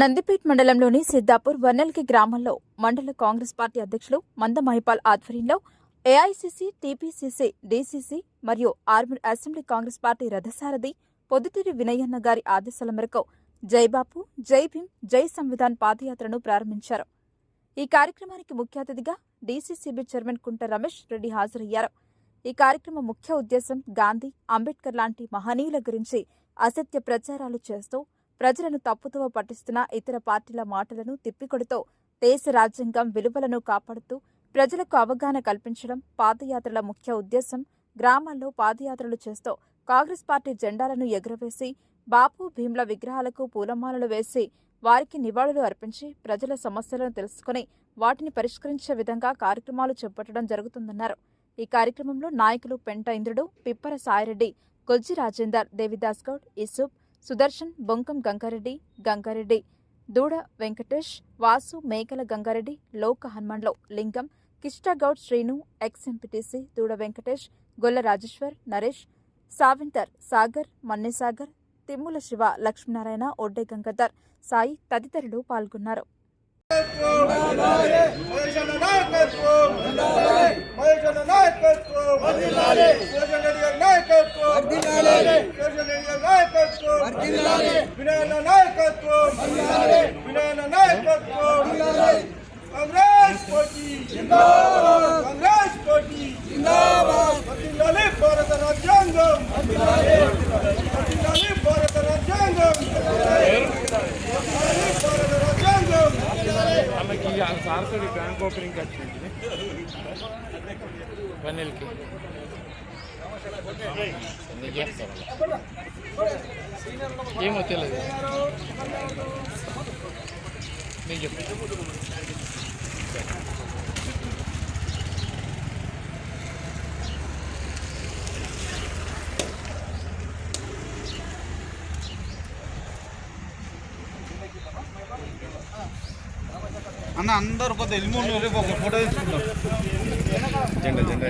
నందిపేట్ మండలంలోని సిద్దాపూర్ వన్నెల్కి గ్రామంలో మండల కాంగ్రెస్ పార్టీ అధ్యక్షులు మంద మహిపాల్ ఆధ్వర్యంలో ఏఐసిసి టీపీసీసీ డీసీసీ మరియు ఆర్మూర్ అసెంబ్లీ కాంగ్రెస్ పార్టీ రథసారథి పొద్దుటూరి వినయన్న గారి ఆదేశాల మేరకు జైబాపు జై భీమ్ జై సంవిధాన్ పాదయాత్రను ప్రారంభించారు. ఈ కార్యక్రమానికి ముఖ్య అతిథిగా డీసీసీబీ చైర్మన్ కుంట రమేష్ రెడ్డి హాజరయ్యారు. ఈ కార్యక్రమం ముఖ్య ఉద్దేశం గాంధీ అంబేద్కర్ లాంటి మహనీయుల గురించి అసత్య ప్రచారాలు చేస్తూ ప్రజలను తప్పుదోవ పట్టిస్తున్న ఇతర పార్టీల మాటలను తిప్పికొడుతూ దేశ రాజ్యాంగం విలువలను కాపాడుతూ ప్రజలకు అవగాహన కల్పించడం పాదయాత్రల ముఖ్య ఉద్దేశం. గ్రామాల్లో పాదయాత్రలు చేస్తూ కాంగ్రెస్ పార్టీ జెండాలను ఎగురవేసి బాపు భీమ్ల విగ్రహాలకు పూలమాలలు వేసి వారికి నివాళులు అర్పించి ప్రజల సమస్యలను తెలుసుకుని వాటిని పరిష్కరించే విధంగా కార్యక్రమాలు చేపట్టడం జరుగుతుందన్నారు. ఈ కార్యక్రమంలో నాయకులు పెంట ఇంద్రుడు పిప్పర సాయిరెడ్డి గొజ్జి రాజేందర్ దేవిదాస్ గౌడ్ ఇసుబ్ సుదర్శన్ బొంకం గంగారెడ్డి గంగారెడ్డి దూడ వెంకటేష్ వాసు మేకల గంగారెడ్డి లోక హనుమండ్లో లింగం కిష్టగౌడ్ శ్రీను ఎక్స్ ఎంపీటీసీ దూడ వెంకటేష్ గొల్ల రాజేశ్వర్ నరేష్ సావింతర్ సాగర్ మన్నేసాగర్ తిమ్ముల శివ లక్ష్మీనారాయణ ఒడ్డే గంగాధర్ సాయి తదితరులు పాల్గొన్నారు నాయకత్వం మహేశన్న నాయకత్వం శేషన్ రెడ్డి గారి నాయకత్వం శేషన్ రెడ్డి గారి నాయకత్వం వినయన్న నాయకత్వం వినయన్న నాయకత్వం కాంగ్రెస్ పార్టీ కాంగ్రెస్ పార్టీ వర్ధిల్లాలి భారత రాజ్యాంగం వర్ధిల్లాలి భారత రాజ్యాంగం వర్ధిల్లాలి భారత రాజ్యాంగం ఆమెకి సార్తోడి బ్యాంక్ ఓపెనింగ్ వచ్చింది వన్నెల్కి ఏమో తెలియదు మీకు చెప్పు. అన్న అందరు కొద్దిగా ఎల్లు రేపు ఒక ఫోటో తీసుకుందాం జెండా జెండా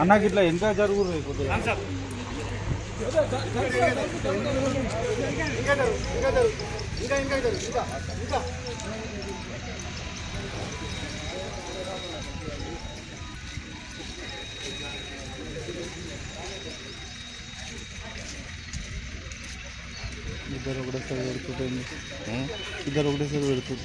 అన్నకి ఇట్లా ఎంత జరుగు ఇద్దరు ఒకటేసారి పెడుతుంది ఇద్దరు ఒకటేసారి పెడుతుంది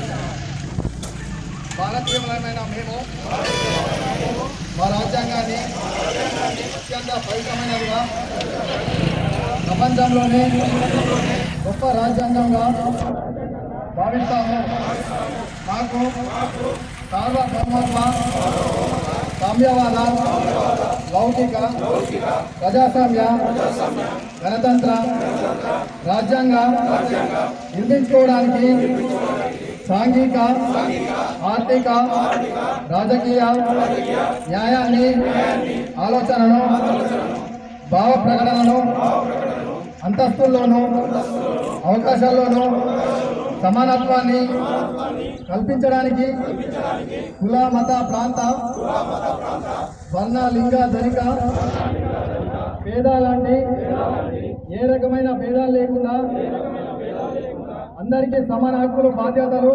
భారతీయమైన మేము మా రాజ్యాంగాన్ని అత్యంత పవిత్రమైనదిగా ప్రపంచంలోనే గొప్ప రాజ్యాంగంగా భావిస్తాము. మాకు సార్వభౌమత్వ సామ్యవాద లౌకిక ప్రజాస్వామ్య గణతంత్ర రాజ్యాంగ నిర్మించుకోవడానికి సాంఘిక ఆర్థిక రాజకీయ న్యాయాన్ని ఆలోచనను భావ ప్రకటనను అంతస్తుల్లోనూ అవకాశాల్లోనూ సమానత్వాన్ని కల్పించడానికి కుల మత ప్రాంత వర్ణ లింగ ధనిక భేదాలాంటి ఏ రకమైన భేదాలు లేకుండా అందరికీ సమాన హక్కులు బాధ్యతలు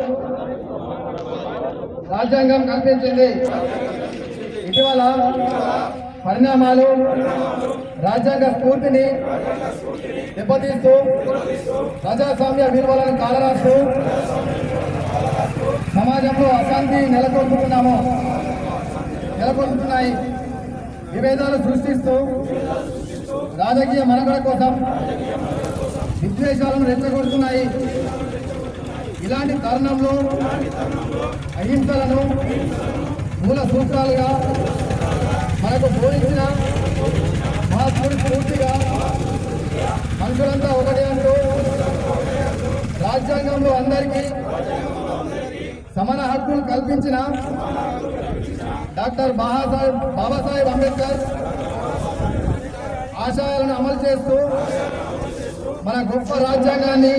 రాజ్యాంగం కల్పించింది. ఇటీవల పరిణామాలు రాజ్యాంగ స్ఫూర్తిని దెబ్బతీస్తూ ప్రజాస్వామ్య విలువలను కాలరాస్తూ సమాజంలో అశాంతి నెలకొల్పుతున్నాము. నెలకొల్పుతున్నాయి. విభేదాలు సృష్టిస్తూ రాజకీయ మనుగడ కోసం విద్వేషాలను రెచ్చగొడుతున్నాయి. ఇలాంటి తరుణంలో అహింసలను మూల సూత్రాలుగా మనకు బోధించిన మహాత్ముడి పూర్తిగా మనుషులంతా ఒకటి అంటూ రాజ్యాంగంలో అందరికీ సమాన హక్కులు కల్పించిన డాక్టర్ బాబాసాహెబ్ బాబాసాహెబ్ అంబేద్కర్ ఆశయాలను అమలు చేస్తూ మన గొప్ప రాజ్యాంగాన్ని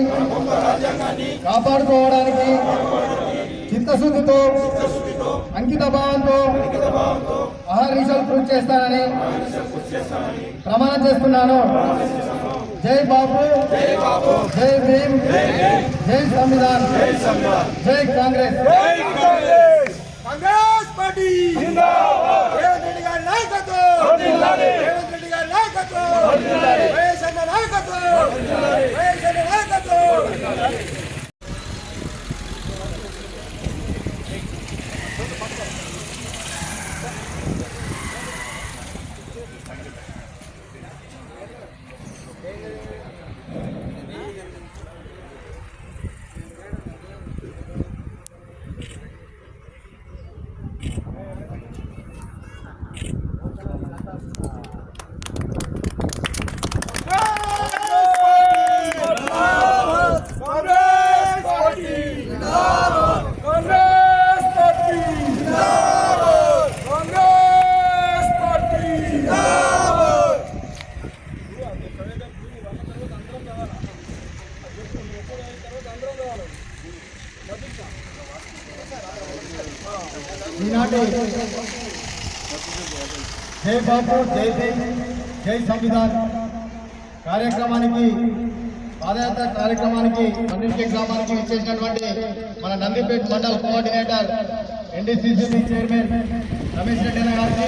కాపాడుకోవడానికి చిత్తశుద్ధితో అంకిత భావంతో అహర్నిశలు కృషి చేస్తానని ప్రమాణం చేస్తున్నాను. జై బాబు జై భీమ్ జై సంవిధాన్ జై కాంగ్రెస్. కాంగ్రెస్! పార్టీ! నాయకత్వం! నాయకత్వం! వైఎస్ అన్న నాయకత్వం వైఎస్ అన్న నాయకత్వం Congress party Congress party Congress party ఈనాటి జై బాబు జై భీమ్ జై సంవిధాన్. కార్యక్రమానికి పాదయాత్ర కార్యక్రమానికి అన్నింటి గ్రామానికి ఇచ్చేసినటువంటి మన నందిపేట మండల coordinator NDCC chairman Ramesh Reddy గారికి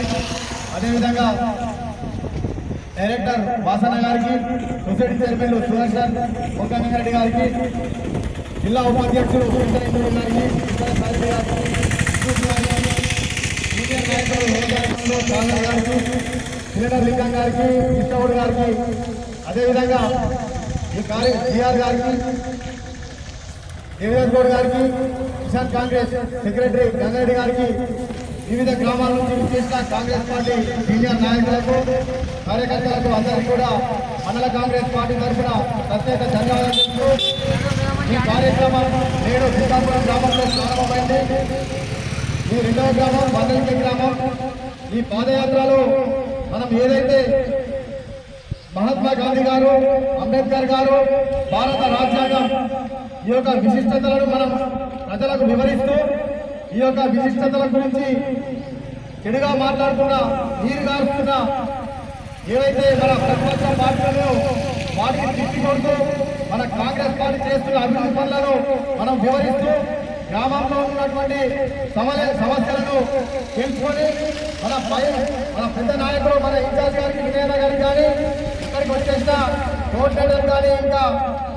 అదేవిధంగా డైరెక్టర్ వాసన గారికి సొసైటీ చైర్మన్లు సుదర్శన్ ముఖంగా రెడ్డి గారికి జిల్లా ఉపాధ్యక్షులు గారికి ఇతర సారథి గారికి విష్ణు గారికి, సీనియర్ గారికి శ్రీధర్ లింగం గారికి కృష్ణవుడు గారికి అదేవిధంగా ఈ కార్య జిఆర్ గారికి దేవేంద్ర గౌడ్ గారికి కిసాన్ కాంగ్రెస్ సెక్రటరీ గంగారెడ్డి గారికి వివిధ గ్రామాల నుంచి విచ్చేసిన కాంగ్రెస్ పార్టీ సీనియర్ నాయకులకు కార్యకర్తలకు అందరికీ కూడా మండల కాంగ్రెస్ పార్టీ తరఫున ప్రత్యేక ధన్యవాదాలు ఈ కార్యక్రమం నేడు సీతాపురం గ్రామంలో ఈ రెండవ గ్రామం వందలింటి గ్రామం. ఈ పాదయాత్రలో మనం ఏదైతే మహాత్మా గాంధీ గారు అంబేద్కర్ గారు భారత రాజ్యాంగం ఈ యొక్క విశిష్టతలను మనం ప్రజలకు వివరిస్తూ ఈ యొక్క విశిష్టతల గురించి చెడుగా మాట్లాడుతున్న నీరు గారుస్తున్న ఏవైతే మన ప్రతిపక్ష పార్టీలను వాటిని తిప్పికొడుతూ మన కాంగ్రెస్ పార్టీ చేస్తున్న అభివృద్ధి పనులను మనం వివరిస్తూ గ్రామంలో ఉన్నటువంటి సమయ సమస్యలను తెలుసుకొని మన పై మన పెద్ద నాయకులు మన ఇన్ఛార్జ్ గారికి వినయన గారికి కానీ ఇక్కడికి వచ్చేసిన కోఆర్డినేటర్ కానీ ఇంకా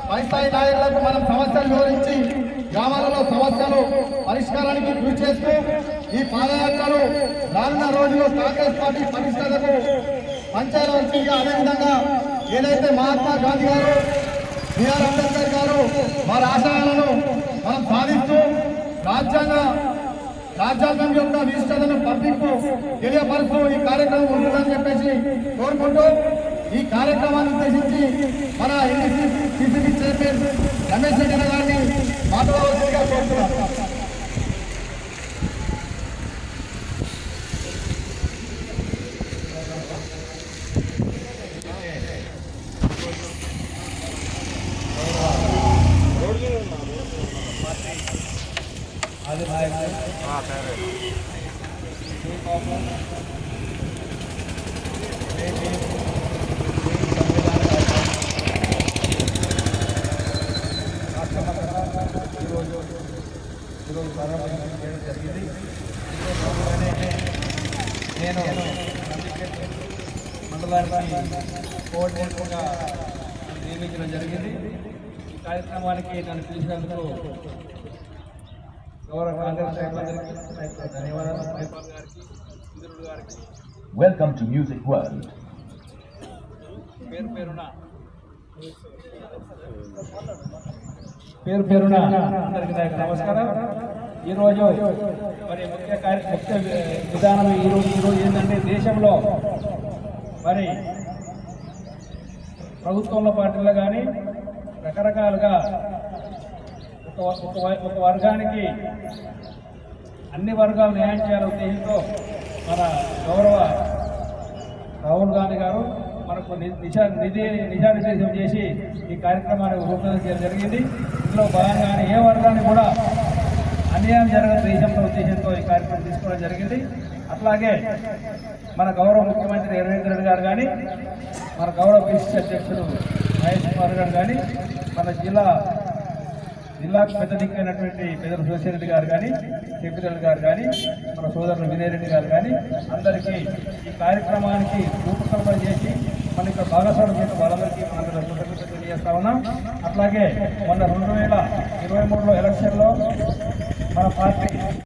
పై స్థాయి నాయకులకు మనం సమస్యలు వివరించి గ్రామాలలో సమస్యలు పరిష్కారానికి కృషి చేస్తూ ఈ పాదయాత్రలు రానున్న రోజుల్లో కాంగ్రెస్ పార్టీ పరిష్కరణకు పంచాయతీగా అదేవిధంగా ఏదైతే మహాత్మా గాంధీ గారు బిఆర్ అంబేద్కర్ గారు వారి ఆశయాలను మనం సాధిస్తూ రాజ్యాంగ రాజ్యాంగం యొక్క విశిష్టతను పబ్లిక్ తెలియపరుస్తూ ఈ కార్యక్రమం ఉంటుందని చెప్పేసి కోరుకుంటూ ఈ కార్యక్రమాన్ని ఉద్దేశించి మన సిసిబి చైర్మన్ రమేష్ రెడ్డి గారిని మాట్లాడవలసిందిగా కోరుతున్నాం. నేను మండలానికి కోఆర్డినేటర్గా నియమించడం జరిగింది. కార్యక్రమానికి నన్ను పిలిచినందుకు గౌరవ కాంగ్రెస్ నాయకులందరికీ ధన్యవాదాలు. మైపాల్ గారికి ఇంద్రుడు గారికి Welcome to Music World. పేరు పేరున. పేరు పేరున అందరికీ నమస్కారం. ఈరోజు మరి ముఖ్య కార్య ముఖ్య విధానం ఈరోజు ఈరోజు ఏంటంటే దేశంలో మరి ప్రభుత్వంలో పార్టీలో కానీ రకరకాలుగా ఒక ఒక ఒక వర్గానికి అన్ని వర్గాలు న్యాయం చేయాలనే ఉద్దేశంతో మన గౌరవ రాహుల్ గాంధీ గారు మనకు నిజా నిధి నిశానిర్దేశం చేసి ఈ కార్యక్రమాన్ని రూపొందించడం జరిగింది. ఇందులో భాగంగానే ఏ వర్గాన్ని కూడా అన్యాయం జరగని దేశంలో ఉద్దేశంతో ఈ కార్యక్రమం తీసుకోవడం జరిగింది. అట్లాగే మన గౌరవ ముఖ్యమంత్రి రేవంత్ రెడ్డి గారు కానీ మన గౌరవ పిసిసి అధ్యక్షుడు మహేష్ కుమార్ గారు కానీ మన జిల్లా జిల్లాకు పెద్ద దిక్కైనటువంటి పెద్దల శివశరెడ్డి గారు కానీ కేపీరెడ్డి గారు కానీ మన సోదరులు విజయరెడ్డి గారు కానీ అందరికీ ఈ కార్యక్రమానికి రూపకల్పన చేసి మన ఇక్కడ భాగస్వామ్యం చేసిన వాళ్ళందరికీ మన కృతజ్ఞతలు తెలియజేస్తా ఉన్నాం. అట్లాగే మొన్న రెండు వేల ఇరవై మూడులో ఎలక్షన్లో మన పార్టీ